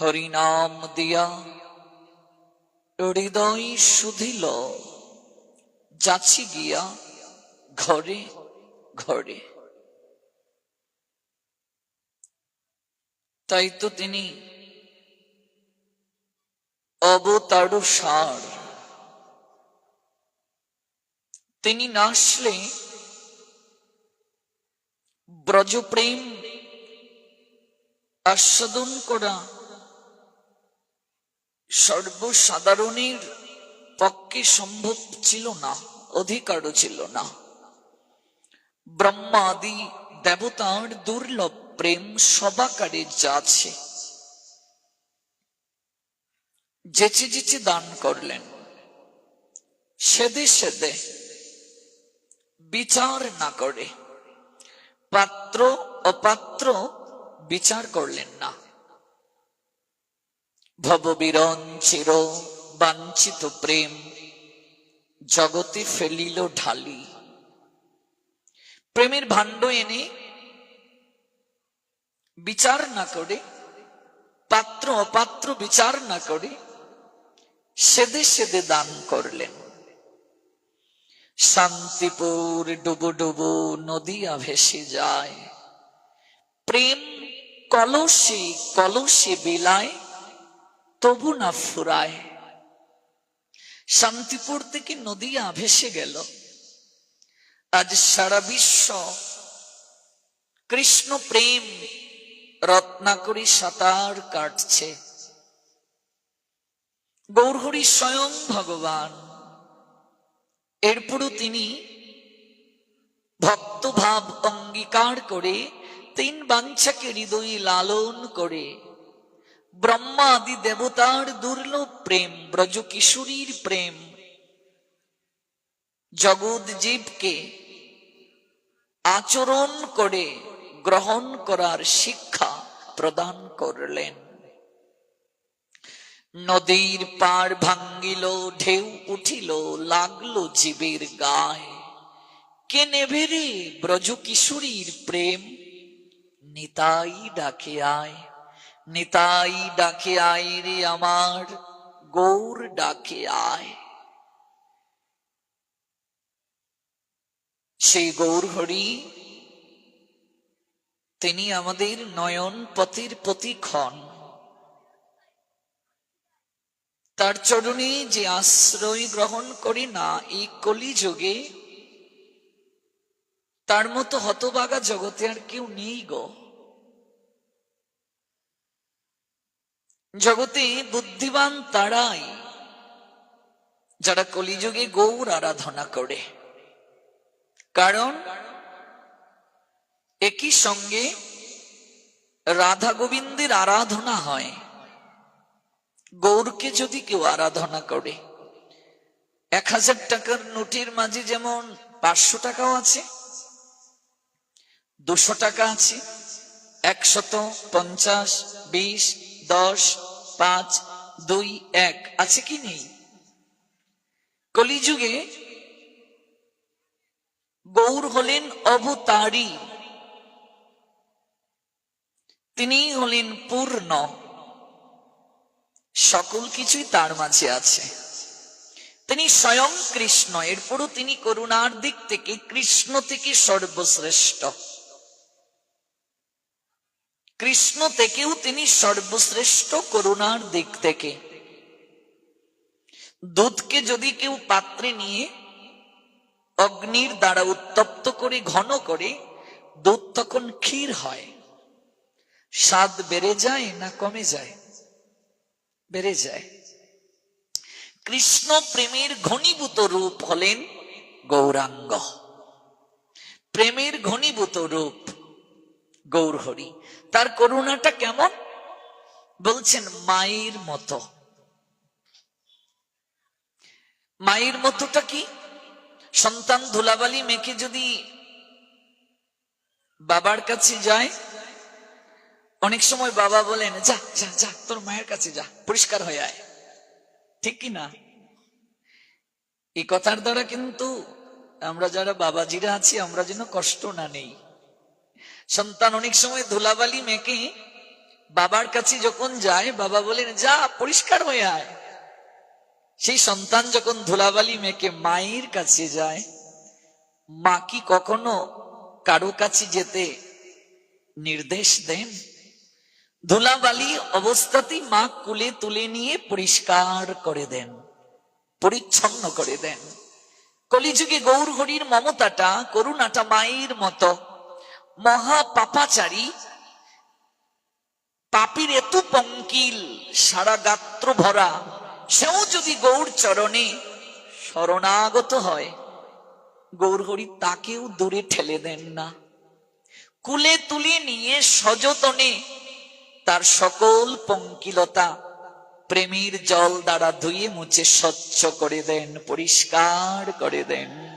হরিনাম দিয়া হৃদয় শুধিল যাচ্ছি গিয়া ঘরে ঘরে। তাই তো তিনি অবতার সার তিনি না আসলে ব্রজপ্রেম আস্বাদন করা সর্বসাধারণের পক্ষে সম্ভব ছিল না, অধিকারও ছিল না। ব্রহ্মাদি দেবতার দুর্লভ প্রেম সবাকারে যাচ্ছে। যেচে যেচে দান করলেন, সেদে সেদে বিচার না করে, পাত্র অপাত্র বিচার করলেন না। ভববিরন চির বাঞ্ছিত প্রেম, জগতে ফেলিল ঢালি। প্রেমের ভাণ্ড এনে বিচার না করে, পাত্র অপাত্র বিচার না করে, সেদে সেদে দান করলেন। শান্তিপুর ডুবো ডুবো নদিয়া ভেসে যায়, প্রেম কলসে কলসে বিলায় তবু না ফুরায়। শান্তিপুর থেকে নদিয়া ভেসে গেল? আজ সারা বিশ্ব কৃষ্ণ প্রেম রত্নাকরী সাঁতার কাটছে। গৌরহরি স্বয়ং ভগবান। এরপরও তিনি ভক্তভাব অঙ্গীকার করে তিন বাঞ্ছাকে হৃদয়ে লালন করে ব্রহ্মা আদি দেবতার দুর্লভ প্রেম ব্রজ কিশোরীর প্রেম। জগৎ জীবকে আচরণ করে গ্রহণ করার শিক্ষা প্রদান করলেন। নদীর পার ভাঙ্গিল, ঢেউ উঠিল, লাগল জীবের গায়। কে নেবে রে ব্রজ কিশোরীর প্রেম? নিতাই ডাকে আয়। নিতাই ডাকে আয় রে আমার, গৌর ডাকে আয়। সেই গৌর হরি, তিনি আমাদের নয়ন পথের প্রতিক্ষণ। তার চরণে যে আশ্রয় গ্রহণ করি না এই কলিযুগে, তার মতো হতবাগা জগতে আর কেউ নেই গো। জগতে বুদ্ধিমান তারাই, যারা কলিযুগে গৌর আরাধনা করে। কারণ একই সঙ্গে রাধা গোবিন্দের আরাধনা হয়। গৌরকে যদি কেউ আরাধনা করে, এক হাজার টাকার নোটের মাঝে যেমন পাঁচশো টাকাও আছে, দুশো টাকা আছে, একশত পঞ্চাশ, বিশ, দশ পাঁচ, দুই, এক, আছে কি নেই? কলিযুগে গৌর হলেন অবতারী। তিনি হলেন পূর্ণ। সকল কিছুই তার মাঝে আছে। তিনি স্বয়ং কৃষ্ণ, এরপরও তিনি করুণার দিক থেকে কৃষ্ণ থেকে সর্বশ্রেষ্ঠ। কৃষ্ণ থেকেও তিনি সর্বশ্রেষ্ঠ করুণার দিক থেকে। দুধকে যদি কেউ পাত্রে নিয়ে অগ্নির দ্বারা উত্তপ্ত করে, ঘন করে, দুধ তখন ক্ষীর হয়। স্বাদ বেড়ে যায় না কমে যায়? বেড়ে যায়। কৃষ্ণ প্রেমের ঘনীভূত রূপ হলেন গৌরাঙ্গ। প্রেমের ঘনীভূত রূপ গৌরহরি। তার করুণাটা কেমন? বলছেন, মায়ের মতো। মায়ের মতোটা কি? সন্তান ধুলাবালি মেখে যদি বাবার কাছে যায়, অনেক সময় বাবা বলেন, যা যা যা, তোর মায়ের কাছে যা, পরিষ্কার হয়ে আয়। ঠিক কি না? এই কথার দ্বারা কিন্তু আমরা যারা বাবাজিরা আছি, আমরা যেন কষ্ট না নেই। সন্তান অনেক সময় ধুলাবালি মেকে বাবার কাছে যখন যায়, বাবা বলেন, যা, পরিষ্কার হয়ে আয়। সেই সন্তান যখন ধুলাবালি মেয়েকে মায়ের কাছে যায়, মা কি কখনো কারও কাছে যেতে নির্দেশ দেন? ধুলাবালি অবস্থাতেই মা কুলে তুলে নিয়ে পরিষ্কার করে দেন, পরিচ্ছন্ন করে দেন। কলিযুগে গৌর হরির মমতাটা, করুণাটা মায়ের মতো। মহা পাপাচারী পাপির এত পঙ্কিল সারা গাত্র ভরা সেও যদি গৌর চরণে শরণাগত হয় গৌর হরি তাকেও দূরে ঠেলে দেন না। কুলে তুলে নিয়ে সযতনে তার সকল পঙ্কিলতা প্রেমীর জল দ্বারা ধুয়ে মুছে স্বচ্ছ করে দেন, পরিষ্কার করে দেন।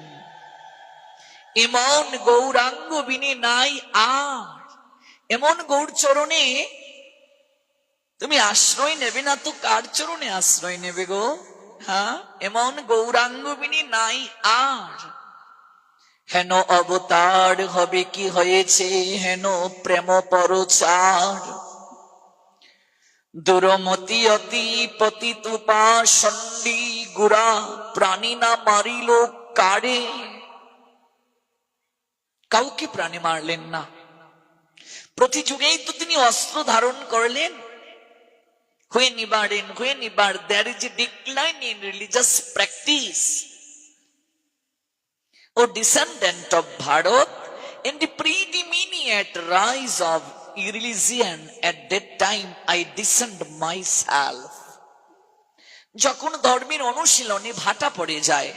এমন গৌরাঙ্গ বিনে নাই আর। এমন গৌর চরণে তুমি আশ্রয় নেবে না তো কার চরণে আশ্রয় নেবে গো? হ্যাঁ? এমন গৌরাঙ্গ বিনি নাই আর। হেন অবতার হবে কি হয়েছে? হেন প্রেম পরচার। দুরমতি অতি পতিত সন্ডি গুড়া, প্রাণী না মারিল কারে? কাউকে প্রাণে মারলেন না। প্রতি যুগেই তো তিনি অস্ত্র ধারণ করলেন। হুয়ে নিবার ইন হুয়ে নিবার there is a decline in religious practice O descendant of Bharata in the predominant rise of irreligion at that time I descend myself যখন ধর্মের অনুশীলনে ভাটা পড়ে যায়,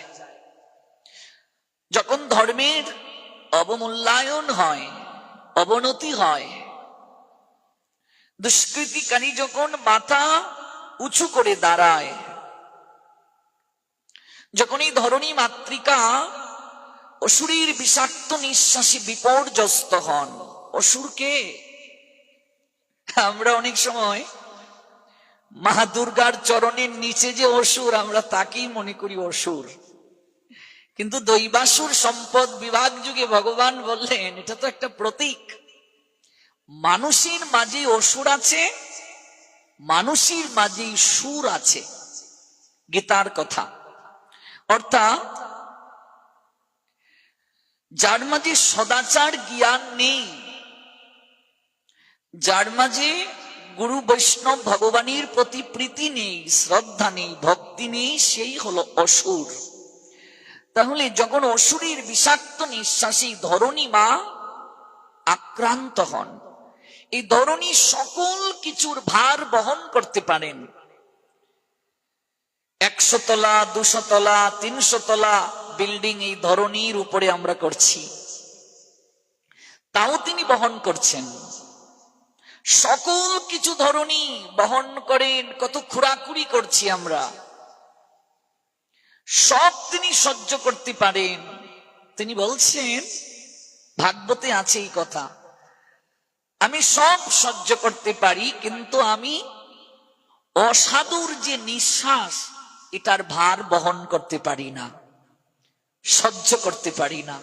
যখন ধর্মের অবমূল্যায়ন হয়, অবনতি হয়। দুষ্কৃতিকারী যখন মাথা উঁচু করে দাঁড়ায় যখন এই ধরনী মাতৃকা অসুরীর বিষাক্ত নিঃশ্বাসী বিপর্যস্ত হন অসুরকে আমরা অনেক সময় মা দুর্গার চরণের নিচে যে অসুর, আমরা তাকেই মনে করি অসুর। কিন্তু দৈবাসুর সম্পদ বিভাগ যুগে ভগবান বললেন, এটা তো একটা প্রতীক। মানুষের মাঝে অসুর আছে, মানুষের মাঝে সুর আছে, গীতার কথা। অর্থাৎ, যার মাঝে সদাচার জ্ঞান নেই, যার মাঝে গুরু বৈষ্ণব ভগবানের প্রতি প্রীতি নেই, শ্রদ্ধা নেই, ভক্তি নেই, সেই হলো অসুর। তাহলে যখন অসুরের বিষাক্ত নিঃশ্বাসী ধরণী মা আক্রান্ত হন, এই ধরণী সকল কিছুর ভার বহন করতে পারেন। একশো তলা দুশো তলা তিনশো তলা বিল্ডিং এই ধরনীর উপরে আমরা করছি। তাও তিনি বহন করছেন। সকল কিছু ধরনী বহন করেন, কত খুরাখুরি করছি আমরা। সব তিনি সহ্য করতে পারেন। তিনি বলছেন, ভাগবতে আছে এই কথা। আমি সব সহ্য করতে পারি, কিন্তু আমি অসাধুর যে নিঃশ্বাস, এটার ভার বহন করতে পারি না, সহ্য করতে পারি না।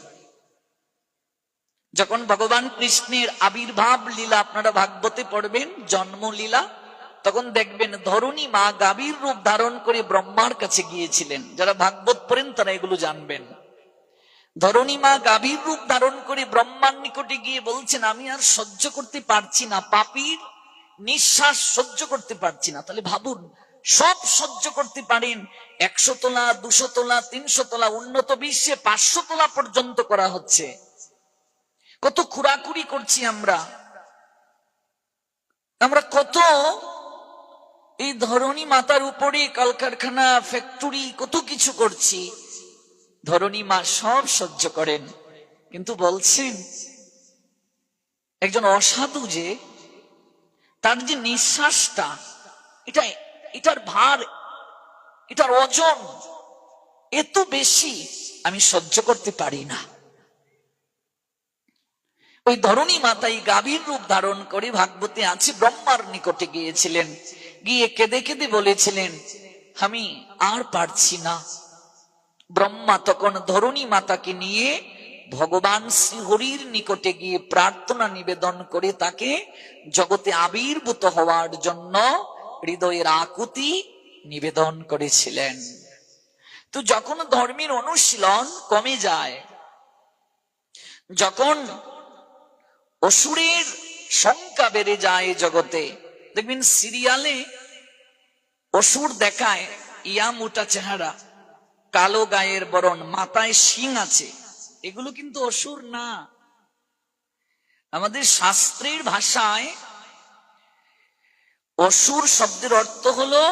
যখন ভগবান কৃষ্ণের আবির্ভাব লীলা আপনারা ভাগবতে পড়বেন জন্ম লীলা তখন দেখবেন ধরণী মা গাভীর রূপ ধারণ করে ব্রহ্মার কাছে গিয়েছিলেন। যারা ভাগবত পড়েন তারা এগুলো জানবেন। ধরণী মা গাভীর রূপ ধারণ করে ব্রহ্মার নিকটে গিয়ে বলছেন, আমি আর সহ্য করতে পারছি না, পাপির নিঃশ্বাস সহ্য করতে পারছি না। তাহলে ভাবুন, সব সহ্য করতে পারেন, একশো তোলা, দুশো তোলা, তিনশো তোলা, উন্নত বিশ্বে পাঁচশো তোলা পর্যন্ত করা হচ্ছে। কত খুরাকুরি করছি আমরা। আমরা কত এই ধরনী মাতার উপরে কলকারখানা ফ্যাক্টরি কত কিছু করছি। ধরনী মা সব সহ্য করেন। কিন্তু বলছেন, একজন অসাধু যে, তার যে নিঃশ্বাসটা, এটা, এটার ভার, এটার ওজন এত বেশি, আমি সহ্য করতে পারি না। ওই ধরণী মাতাই গাভীর রূপ ধারণ করে ভাগবতী আছে, ব্রহ্মার নিকটে গিয়েছিলেন। গিয়ে কেঁদে কেঁদে বলেছিলেন, আমি আর পারছি না। ব্রহ্মা তখন ধরণী মাতাকে নিয়ে ভগবান শ্রীহরির নিকটে গিয়ে প্রার্থনা নিবেদন করে তাকে জগতে আবির্ভূত হওয়ার জন্য হৃদয়ের আকুতি নিবেদন করেছিলেন। তো যখন ধর্মের অনুশীলন কমে যায়, যখন অসুরের সংখ্যা বেড়ে যায় জগতে দেখবেন সিরিয়ালে অসুর দেখায় ইয়া মোটা চেহারা, কালো গায়ের বরণ, মাথায় শিং আছে। এগুলো কিন্তু অসুর না। আমাদের শাস্ত্রের ভাষায় অসুর শব্দের অর্থ হলো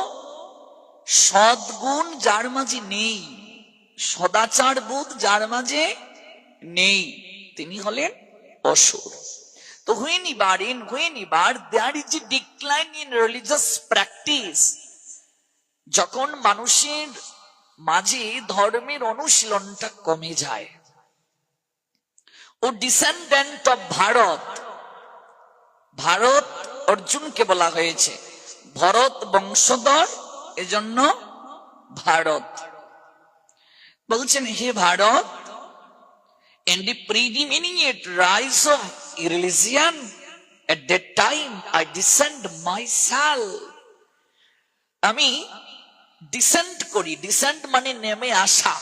সদ্গুণ যার মাঝে নেই, সদাচার বোধ যার মাঝে নেই। তিনি হলেন অসুর। তো when ever in, when ever there is a decline যখন মানুষের মাঝে ধর্মের অনুশীলনটা কমে যায়, O descendant of Bharata Bharata অর্জুনকে বলা হয়েছে, ভরত বংশধর, এজন্য ভারত। বলছেন, হে Bharata in the predominant rise of religion at that time, i descend myself. আমি ডিসেন্ট করি ডিসেন্ট মানে নেমে আসা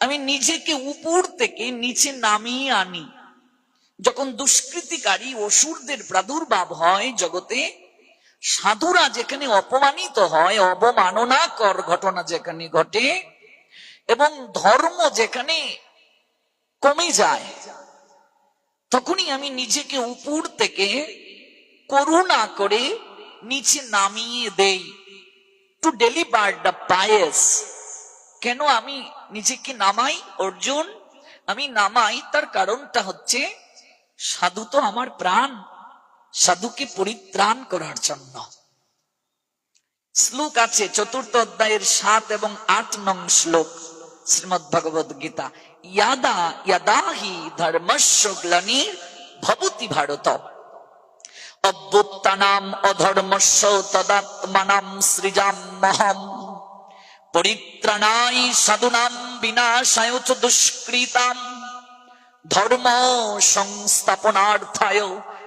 আমি নিজেকে উপর থেকে নিচে নামিয়ে আনি যখন দুষ্কৃতিকারী অসুরদের প্রাদুর্ভাব হয় জগতে সাধুরা যেখানে অপমানিত হয় অবমাননাকর ঘটনা যেখানে ঘটে এবং ধর্ম যেখানে কমে যায়। তখনই আমি নিজেকে উপর থেকে করুণা করে নিচে নামিয়ে দেই। টু ডেলিভার দ্য পায়েস কেন আমি নিজেকে নামাই, অর্জুন? আমি নামাই, তার কারণটা হচ্ছে সাধু তো আমার প্রাণ। সাধুকে পরিত্রাণ করার জন্য। শ্লোক আছে, চতুর্থ অধ্যায়ের সাত এবং আট নং শ্লোক, শ্রীমদ ভগবদ গীতা। ইয়াদা ইয়াদা হি ধর্মস্য গ্লানির ভবতি ভারত অভ্যুত্থানাম অধর্মস্য তদাত্মানাম সৃজামহম পরিত্রাণাই সাধুনাম বিনাশায় দুষ্কৃতাম ধর্ম সংস্থাপনার্থায়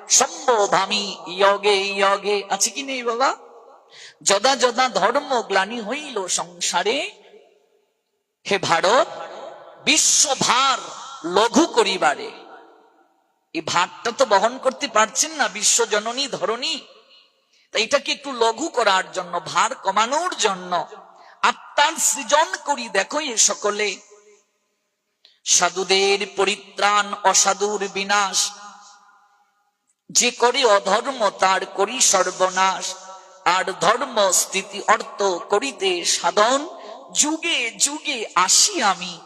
সম্বোধামি ইয়গে ইয়গে আছে কি নেই বাবা যদা যদা ধর্ম গ্লানি হইল সংসারে হে ভারত বিশ্বভার লঘু করিবারে। এই ভারটা তো বহন করতে পারছেন না, বিশ্ব জননী ধরনী তাই এটাকে একটু লঘু করার জন্য, ভার কমানোর জন্য আত্মার সৃজন করি দেখো এ সকলে। সাধুদের পরিত্রাণ, অসাধুর বিনাশ। যে করে অধর্ম, তার করি সর্বনাশ। আর ধর্ম, স্থিতি, অর্থ করিতে সাধন, যুগে যুগে আসি আমি।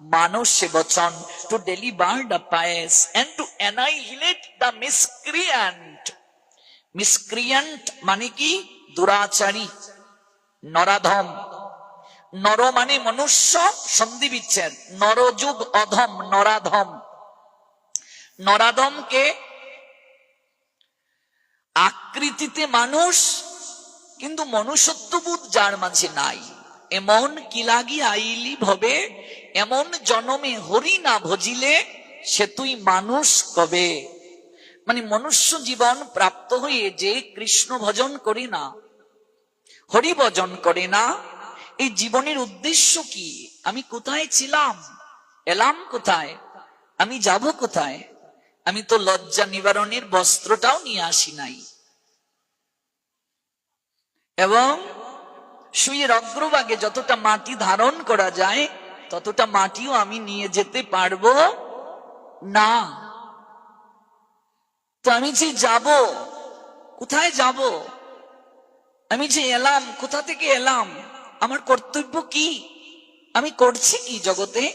মানস বচন to deliver the pious and to annihilate the miscreant miscreant মানে কি? দুরাচারী, নরাধম। নর মানে মনুষ্য, সন্ধি বিচ্ছেদ। নরযুগ অধম, নরাধম। নরাধমকে আকৃতিতে মানুষ, কিন্তু মনুষ্যত্ববোধ যার মাঝে নাই। এমন কি লাগি আইলি ভবে এমন জনমে হরি না ভজিলে, সে তুই মানুষ কবে? মানে মনুষ্য জীবন প্রাপ্ত হয়ে যে কৃষ্ণ ভজন করি না, হরি ভজন করে না, এই জীবনের উদ্দেশ্য কি? আমি কোথায় ছিলাম? এলাম কোথায়? আমি যাব কোথায়? আমি তো লজ্জা নিবারণের বস্ত্রটাও নিয়ে আসি নাই। এবং শুয়ের অগ্রভাগে যতটা মাটি ধারণ করা যায় ততটা মাটিও আমি নিয়ে যেতে পারব? না। তো আমি যে যাব, কোথায় যাব? আমি যে এলাম, কোথা থেকে এলাম? আমার কর্তব্য কি? আমি করছি কি জগতে?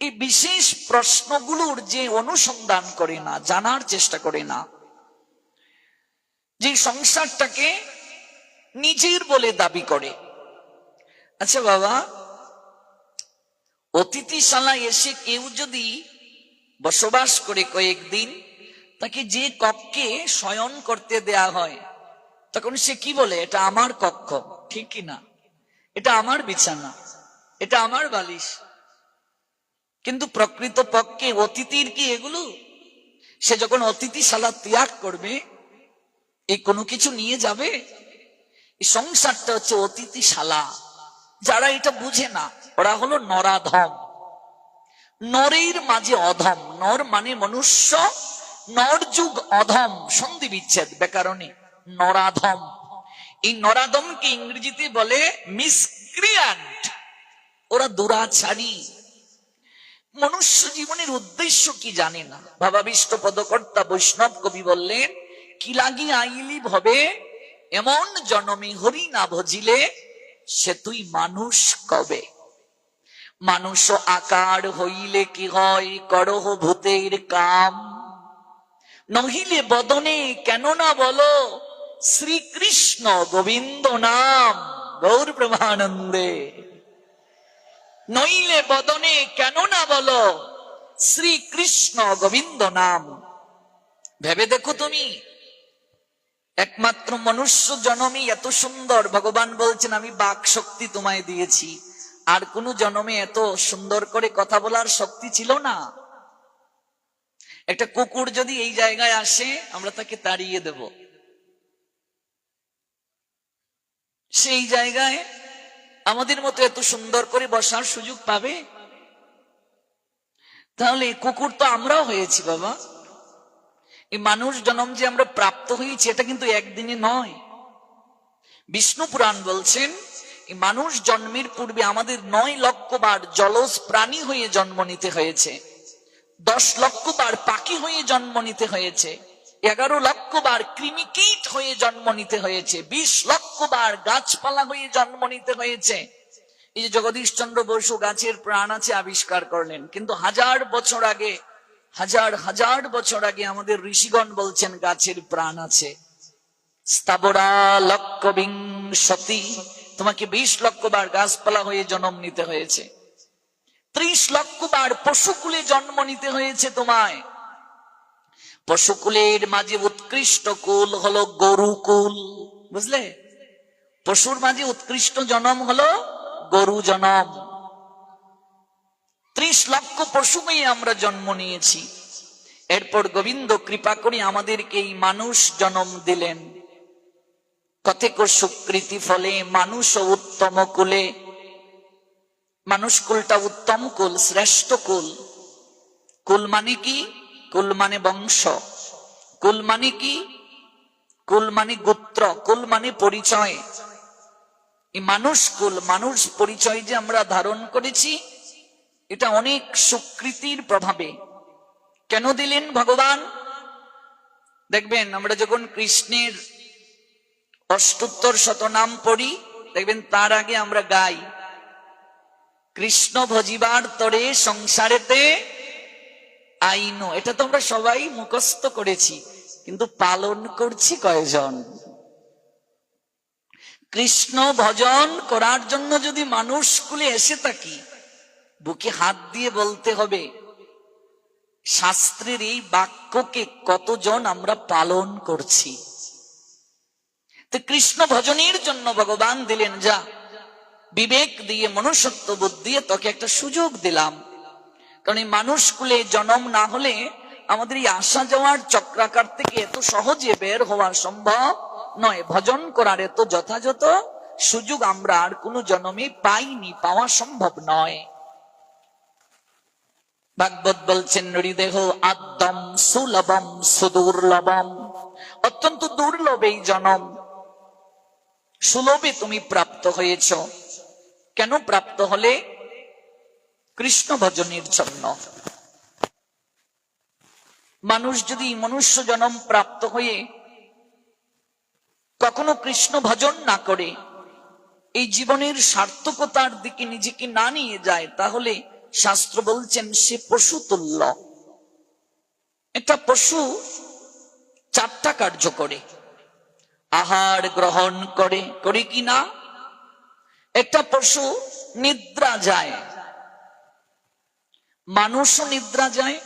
এই বিশেষ প্রশ্নগুলোর যে অনুসন্ধান করে না, জানার চেষ্টা করে না। যে সংসারটাকে নিজের বলে দাবি করে। আচ্ছা বাবা অতিথিশালা এসে কেউ যদি বসবাস করে কয়েকদিন, তাকে যে কক্ষে শয়ন করতে দেয়া হয়, তখন সে কি বলে? এটা আমার কক্ষ। ঠিক না? এটা আমার বিছানা। এটা আমার বালিশ। কিন্তু প্রকৃত পক্ষে অতিথির কি এগুলো? সে যখন অতিথিশালা ত্যাগ করবে এই কোনো কিছু নিয়ে যাবে? এই সংসারটা হচ্ছে অতিথিশালা যারা এটা বুঝে না, ওরা হলো নরাধম। নরের মাঝে অধম। নর মানে মনুষ্য, নর যুগ অধম, সন্ধি বিচ্ছেদ, ব্যাকরণে। নরাধম। এই নরাধমকে ইংরেজিতে বলে মিসক্রিয়ান্ট ওরা দুরাচারী। মনুষ্য জীবনের উদ্দেশ্য কি জানে না। ভাবাবিষ্ট পদকর্তা বৈষ্ণব কবি বললেন কি লাগি আইলি ভবে এমন জনমে হরি না ভজিলে সে তুই মানুষ কবে? মানুষ আকার হইলে কি হয়? করহ ভূতের কাম। নহিলে বদনে কেন না বলো? শ্রীকৃষ্ণ গোবিন্দ নাম। গৌর ব্রহ্মানন্দে। নইলে বদনে কেন না বলো? শ্রীকৃষ্ণ গোবিন্দ নাম। ভেবে দেখো তুমি। একমাত্র মনুষ্য জনমে এত সুন্দর। ভগবান বলছেন, আমি বাক শক্তি তোমায় দিয়েছি। আর কোন জনমে এত সুন্দর করে কথা বলার শক্তি ছিল না। একটা কুকুর যদি এই জায়গায় আসে, আমরা তাকে তাড়িয়ে দেব। সেই জায়গায় আমাদের মতো এত সুন্দর করে বসার সুযোগ পাবে? তাহলে কুকুর তো আমরাও হয়েছি, বাবা। এই মানুষ জনম যে আমরা প্রাপ্ত হয়েছি, এটা কিন্তু একদিনে নয়। বিষ্ণু পুরাণ বলছেন, এই মানুষ জন্মের পূর্বে আমাদের নয় লক্ষ বার জলজ প্রাণী হয়ে জন্ম নিতে হয়েছে। দশ লক্ষ বার পাখি হয়ে জন্ম নিতে হয়েছে। এগারো লক্ষ বার কৃমিকীট হয়ে জন্ম নিতে হয়েছে। বিশ লক্ষ বার গাছপালা হয়ে জন্ম নিতে হয়েছে। এই যে জগদীশ চন্দ্র বসু গাছের প্রাণ আছে আবিষ্কার করলেন, কিন্তু হাজার বছর আগে হাজার হাজার বছর আগে আমাদের ঋষিগণ বলছেন, গাছের প্রাণ আছে। স্থাবরা লক্ষ বিংশতি তোমাকে বিশ লক্ষ বার গাছপালা হয়ে জন্ম নিতে হয়েছে। ত্রিশ লক্ষ বার পশুকুলে জন্ম নিতে হয়েছে তোমায়। পশুকুলের মাঝে উৎকৃষ্ট কুল হলো গরুকুল বুঝলে? পশুর মাঝে উৎকৃষ্ট জনম হলো গরু জনম। ত্রিশ লক্ষ পশু হয়ে আমরা জন্ম নিয়েছি। এরপর গোবিন্দ কৃপা করে আমাদেরকে এই মানুষ জন্ম দিলেন। কথেক সুকৃতি ফলে মানুষ উত্তম কুলে, মানুষ কুলটা উত্তম কুল, শ্রেষ্ঠ কুল। কুল মানে কি? কুল মানে বংশ। কুল মানে কি? কুল মানে গোত্র, কুল মানে পরিচয়। এই মানুষ কুল, মানুষ পরিচয় যে আমরা ধারণ করেছি এটা অনেক সুকৃতির প্রভাবে। কেন দিলেন ভগবান? দেখবেন, আমরা যখন কৃষ্ণের অষ্টোত্তর শতনাম পড়ি, দেখবেন তার আগে আমরা গাই, কৃষ্ণ ভজিবার তরে সংসারেতে আইন। এটা তো আমরা সবাই মুখস্থ করেছি, কিন্তু পালন করছি কয়জন? কৃষ্ণ ভজন করার জন্য যদি মানুষ কুলে এসে থাকি বুকে হাত দিয়ে বলতে হবে, শাস্ত্রের এই বাক্যকে কতজন আমরা পালন করছি? তো কৃষ্ণ ভজনের জন্য ভগবান দিলেন, যা, বিবেক দিয়ে, মনুষ্যত্ব বোধ দিয়ে তোকে একটা সুযোগ দিলাম। কারণ এই মানুষ কুলে জনম না হলে আমাদের এই আসা যাওয়ার চক্রাকার থেকে এত সহজে বের হওয়া সম্ভব নয়। ভজন করার এত যথাযথ সুযোগ আমরা আর কোনো জনমে পাইনি, পাওয়া সম্ভব নয়। ভাগবত বলছেন নৃদেহ আদম সুলভম সুদুর্লভম অত্যন্ত দুর্লভ এই জনম সুলভে তুমি প্রাপ্ত হয়েছ কেন প্রাপ্ত হলে কৃষ্ণ ভজনের জন্য মানুষ যদি মনুষ্য জনম প্রাপ্ত হয়ে কখনো কৃষ্ণ ভজন না করে এই জীবনের সার্থকতার দিকে নিজেকে না নিয়ে যায় তাহলে শাস্ত্র বলছেন, সে পশু তুল্য। একটা পশু চারটা কার্য করে। আহার গ্রহণ করে করে কি না? একটা পশু নিদ্রা যায়। মানুষও নিদ্রা যায়।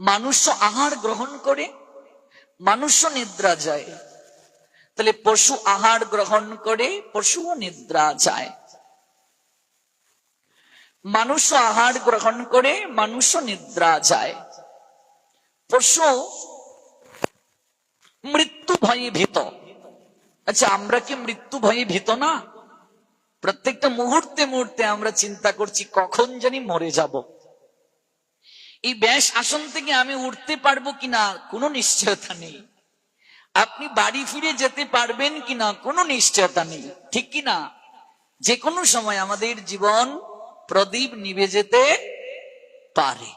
মানুষ আহার গ্রহণ করে, মানুষও নিদ্রা যায়। তাহলে পশু আহার গ্রহণ করে, পশুও নিদ্রা যায়। মানুষ আহার গ্রহণ করে মানুষ নিদ্রা যায়। পশু মৃত্যু ভয়ে ভীত। আচ্ছা আমরা কি মৃত্যু ভয়ে ভীত না? প্রত্যেকটা মুহূর্তে মুহূর্তে আমরা চিন্তা করছি, কখন জানি মরে যাব। এই ব্যাস আসন থেকে আমি উঠতে পারব কিনা, কোনো নিশ্চয়তা নেই। আপনি বাড়ি ফিরে যেতে পারবেন কিনা, কোনো নিশ্চয়তা নেই। ঠিক কিনা? যে কোনো সময় আমাদের জীবন প্রদীপ নিভে যেতে পারে।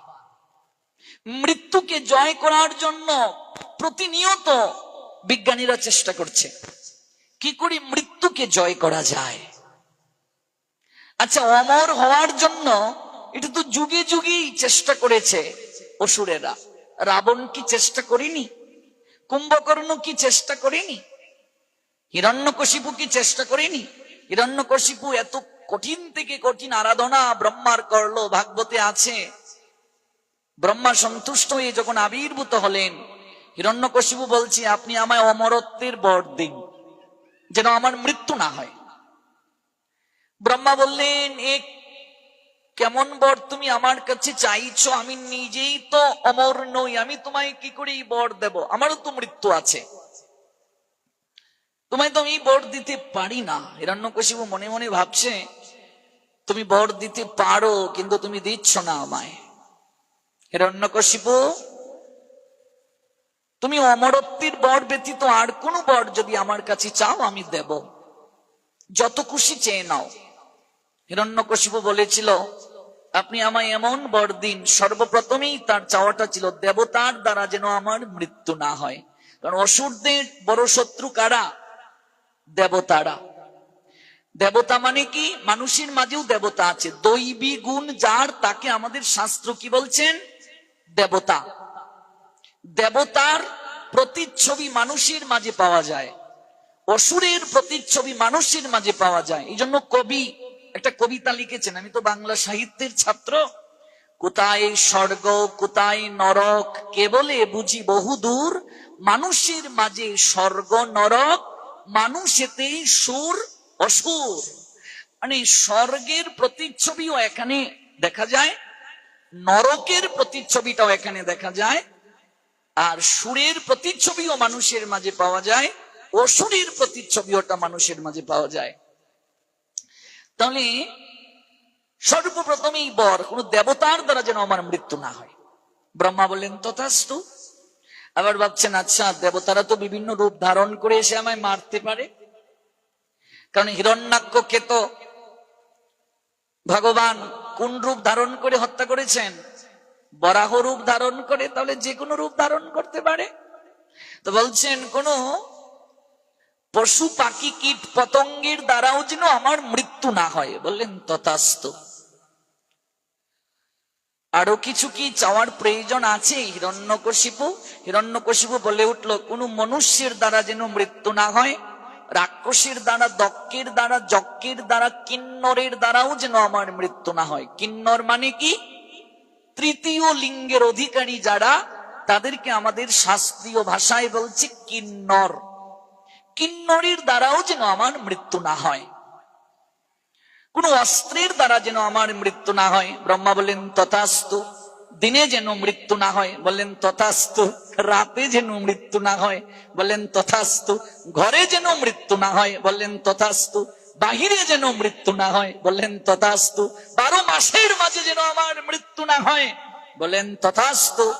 মৃত্যুকে জয় করার জন্য প্রতিনিয়ত বিজ্ঞানীরা চেষ্টা করছে। কি করে মৃত্যুকে জয় করা যায়? আচ্ছা অমর হওয়ার জন্য এটা তো যুগে যুগেই চেষ্টা করেছে অসুরেরা। রাবণ কি চেষ্টা করেনি? কুম্ভকর্ণ কি চেষ্টা করেনি? হিরণ্যকশিপু কি চেষ্টা করেনি? হিরণ্যকশিপু এত কঠিন থেকে কঠিন আরাধনা ব্রহ্মার করল, ভাগবতে আছে। ব্রহ্মা সন্তুষ্ট হয়ে যখন আবির্ভূত হলেন, হিরণ্যকশিপু বলছি, আপনি আমায় অমরত্বের বর দিন, যেন আমার মৃত্যু না হয়। ব্রহ্মা বললেন এক কেমন বর তুমি আমার কাছে চাইছো? আমি নিজেই তো অমর নই, আমি তোমায় কি করে এই বর দেব? আমারও তো মৃত্যু আছে। তোমায় তো আমি বর দিতে পারি না। হিরণ্যকশিপু মনে মনে ভাবছে তুমি বর দিতে পারো, কিন্তু তুমি দিচ্ছ না আমায়। হিরণ্যকশিপু, তুমি অমরত্বের বর ব্যতীত আর কোনো বর যদি আমার কাছে চাও, আমি দেব। যত খুশি চেয়ে নাও। হিরণ্যকশিপু বলেছিল, আপনি আমায় এমন বর দিন, সর্বপ্রথমেই তার চাওয়াটা ছিল দেবতার দ্বারা যেন আমার মৃত্যু না হয়। কারণ অসুরদের বড় শত্রু কারা? দেবতারা। দেবতা মানে কি? মানুষের মাঝেও দেবতা আছে। দৈবী গুণ যার, তাকে আমাদের শাস্ত্র কি বলছেন? দেবতা। দেবতার প্রতিচ্ছবি মানুষের মাঝে পাওয়া যায়। অসুরের প্রতিচ্ছবি মানুষের মাঝে পাওয়া যায়। এই জন্য কবি, একটা কবিতা লিখেছেন, আমি তো বাংলা সাহিত্যের ছাত্র। কোথায় স্বর্গ, কোথায় নরক, কেবলে বুঝি বহুদূর মানুষের মাঝে স্বর্গ, নরক, মানুষেতেই সুর অসুর। মানে স্বর্গের প্রতিচ্ছবিও এখানে দেখা যায়, নরকের প্রতিচ্ছবিটাও এখানে দেখা যায়, আর সুরের প্রতিচ্ছবিও মানুষের মাঝে পাওয়া যায়, অসুরের প্রতিচ্ছবিওটা মানুষের মাঝে পাওয়া যায়। তাহলে সর্বপ্রথমেই বর, কোন দেবতার দ্বারা যেন আমার মৃত্যু না হয়। ব্রহ্মা বললেন, তথাস্তু। আবার ভাবছেন আচ্ছা দেবতারা তো বিভিন্ন রূপ ধারণ করে এসে আমায় মারতে পারে। কারণ হিরণ্যাক্ষকে তো ভগবান কোন রূপ ধারণ করে হত্যা করেছেন? বরাহ রূপ ধারণ করে, তাহলে যে কোনো রূপ ধারণ করতে পারে। তো বলছেন, কোন পশু পাখি কীট পতঙ্গের দ্বারাও যেন আমার মৃত্যু না হয়। বললেন, তথাস্ত। আরও কিছু কি চাওয়ার প্রয়োজন আছে? হিরণ্যকশিপু? হিরণ্যকশিপু বলে উঠল, কোন মনুষ্যের দ্বারা যেন মৃত্যু না হয় রাক্ষসের দ্বারা দক্ষের দ্বারা যজ্ঞের দ্বারা, কিন্নরের দ্বারাও যেন আমার মৃত্যু না হয়। কিন্নর মানে কি? তৃতীয় লিঙ্গের অধিকারী যারা, তাদেরকে আমাদের শাস্ত্রীয় ভাষায় বলছে কিন্নর। কিন্নরের দ্বারাও যেন আমার মৃত্যু না হয়। কোন অস্ত্রের দ্বারা যেন আমার মৃত্যু না হয়। ব্রহ্মা বলেন, তথাস্তু দিনে যেন মৃত্যু না হয় বললেন তথাস্তু, রাতে যেন মৃত্যু না হয় বললেন তথাস্তু, ঘরে যেন মৃত্যু না হয় বললেন তথাস্তু, বাহিরে যেন মৃত্যু না হয় বললেন তথাস্তু, বারো মাসের মাঝে যেন আমার মৃত্যু না হয়, বলেন তথাস্তু,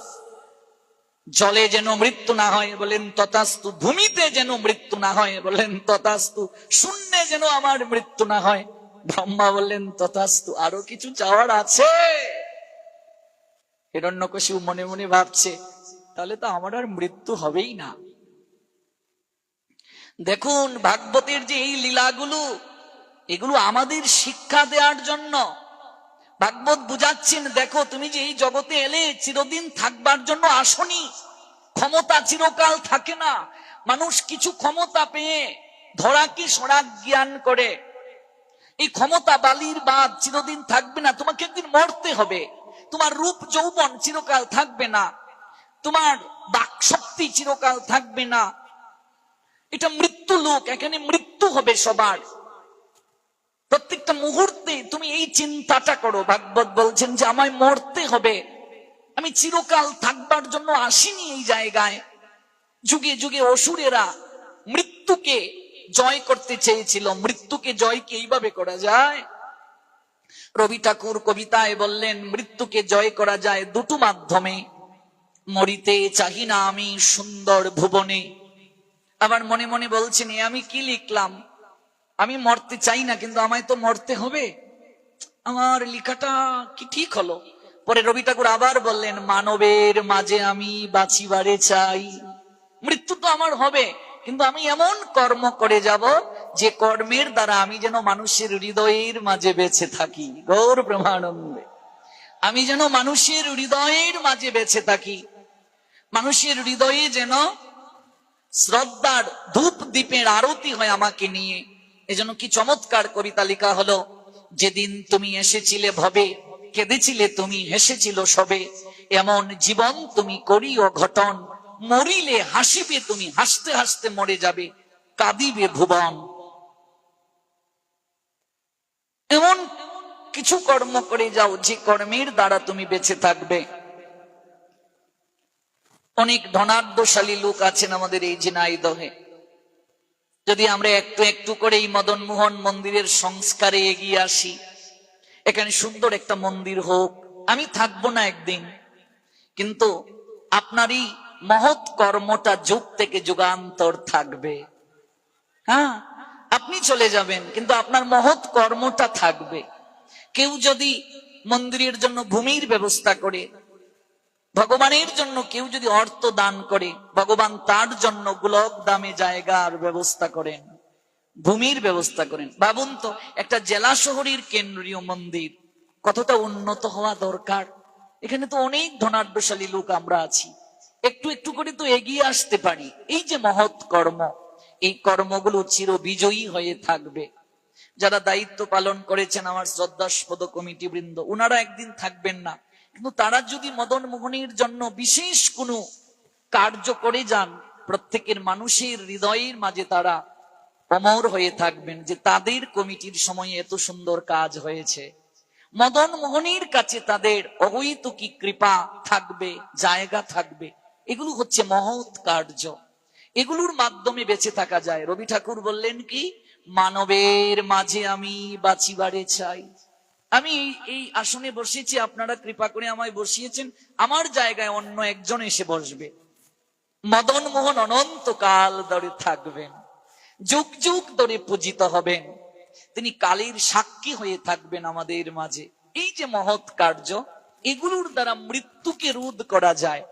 জলে যেন মৃত্যু না হয়, বলেন তথাস্তু, ভূমিতে যেন মৃত্যু না হয়, বলেন তথাস্তু, শূন্যে যেন আমার মৃত্যু না হয়, ব্রহ্মা বললেন তথাস্তু, আরও কিছু চাওয়ার আছে? হিরণ্যকশিপু মনে মনে ভাবছে, তাহলে তো আমার আর মৃত্যু হবেই না। দেখুন ভাগবতের যে এই লীলাগুলো, এগুলো আমাদের শিক্ষা দেওয়ার জন্য। ভাগবত বুঝাচ্ছেন, দেখো তুমি যে এই জগতে এলে চিরদিন থাকবার জন্য আসনি। ক্ষমতা চিরকাল থাকে না। মানুষ কিছু ক্ষমতা পেয়ে ধরা ধরাকে সরাক জ্ঞান করে। এই ক্ষমতা বালির বাদ চিরদিন থাকবে না, তোমাকে একদিন মরতে হবে। তোমার রূপ যৌবন চিরকাল থাকবে না। তোমার বাক শক্তি চিরকাল থাকবে না। এটা মৃত্যু লোক, এখানে মৃত্যু হবে সবার। প্রত্যেকটা মুহূর্তে তুমি এই চিন্তাটা করো, ভাগবত বলছেন যে আমায় মরতে হবে। আমি চিরকাল থাকবার জন্য আসিনি এই জায়গায়। যুগে যুগে অসুরেরা মৃত্যুকে জয় করতে চেয়েছিল। মৃত্যুকে জয় কি এইভাবে করা যায়? রবি ঠাকুর কবিতায় বললেন, মৃত্যুকে জয় করা যায় দুটো মাধ্যমে। মরিতে চাহি না আমি সুন্দর ভুবনে। আবার মনে মনে বলছেন আমি কি লিখলাম? আমি মরতে চাই না, কিন্তু আমায় তো মরতে হবে। আমার লেখাটা কি ঠিক হলো? পরে রবি ঠাকুর আবার বললেন, মানবের মাঝে আমি বাঁচিবারে চাই। মৃত্যু তো আমার হবে, কিন্তু আমি এমন কর্ম করে যাব যে কর্মের দ্বারা আমি যেন মানুষের হৃদয়ের মাঝে বেঁচে থাকি, গৌর ব্রহ্মানন্দে। আমি যেন মানুষের হৃদয়ের মাঝে বেঁচে থাকি, মানুষের হৃদয়ে যেন শ্রদ্ধার ধূপ দ্বীপের আরতি হয় আমাকে নিয়ে। এজন্য কি চমৎকার কবিতা লেখা হলো, যেদিন তুমি এসেছিলে ভবে, কেঁদেছিলে তুমি হেসেছিল সবে, এমন জীবন তুমি করিও ঘটন, মরিলে হাসিবে তুমি, হাসতে হাসতে মরে যাবে, কাঁদিবে ভুবন। এমন কিছু কর্ম করে যাও যে কর্মের দ্বারা তুমি বেঁচে থাকবে। অনেক ধনাঢ্যশালী লোক আছেন আমাদের এই ঝিনাইদহে। যদি আমরা একটু একটু করে এই মদন মোহন মন্দিরের সংস্কারে এগিয়ে আসি, এখানে সুন্দর একটা মন্দির হোক, আমি থাকব না একদিন, কিন্তু আপনারই মহৎ কর্মটা যুগ থেকে যুগান্তর থাকবে। হ্যাঁ? আপনি চলে যাবেন, কিন্তু আপনার মহৎ কর্মটা থাকবে। কেউ যদি মন্দিরের জন্য ভূমির ব্যবস্থা করে, ভগবানের জন্য কেউ যদি অর্থ দান করে, ভগবান তার জন্য গোলক দামে জায়গার ব্যবস্থা করেন, ভূমির ব্যবস্থা করেন। ভাবুন তো, একটা জেলা শহরের কেন্দ্রীয় মন্দির, কতটা উন্নত হওয়া দরকার? এখানে তো অনেক ধনাঢ্যশালী লোক আমরা আছি। একটু একটু করে তো এগিয়ে আসতে পারি। এই যে মহৎ কর্ম এই কর্মগুলো চির বিজয়ী হয়ে থাকবে। যারা দায়িত্ব পালন করেছেন আমার শ্রদ্ধাস্পদ কমিটি বৃন্দ ওনারা একদিন থাকবেন না। কিন্তু তারা যদি মদন মোহনের জন্য বিশেষ কোনো কার্য করে যান, প্রত্যেকের মানুষের হৃদয়ের মাঝে তারা অমর হয়ে থাকবেন যে তাদের কমিটির সময়ে এত সুন্দর কাজ হয়েছে। মদন মোহনের কাছে তাদের অবৈতুকি কৃপা থাকবে, জায়গা থাকবে। এগুলো হচ্ছে মহৎ কার্য। এগুলোর মাধ্যমে বেঁচে থাকা যায়। রবি ঠাকুর বললেন কি, মানবের মাঝে আমি বাঁচিবারে চাই। আমি এই- আসনে বসেছি, আপনারা কৃপা করে আমায় বসিয়েছেন। আমার জায়গায় অন্য একজন এসে বসবে। মদন মোহন অনন্তকাল ধরে থাকবেন। যুগ যুগ ধরে পূজিত হবেন। তিনি কালীর সাক্ষী হয়ে থাকবেন আমাদের মাঝে। এই যে মহৎ কার্য, এগুলোর দ্বারা মৃত্যুকে রোধ করা যায়।